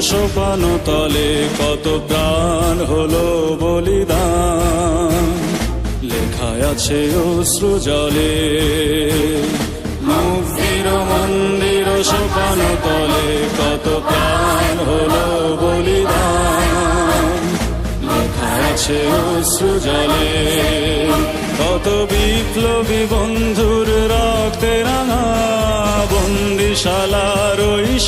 সোপান তলে কত প্রাণ হলো বলিদান। লেখায় আছে অশ্রু জলে। মুক্তির মন্দির সোপান তলে কত প্রাণ হলো বলিদান। লেখায় আছে অশ্রু জলে। কত বিপ্লবী বন্ধুর রক্তে রাঙা বন্দিশালার ওই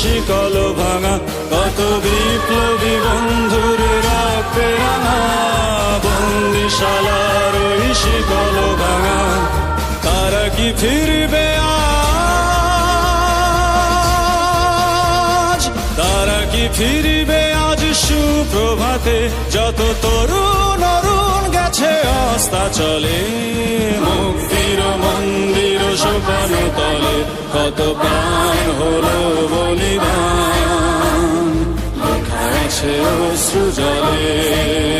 বন্দিশালার ওই শিকল ভাঙা তারা কি ফিরবে আজ? তারা কি ফিরবে আজ সুপ্রভাতে? যত তরুণ অরুণ গেছে অস্তা চলে। মুক্তির মন্দির সোপান তলে, কত প্রাণ হলো বলিদান। লেখা আছে অশ্রু জলে।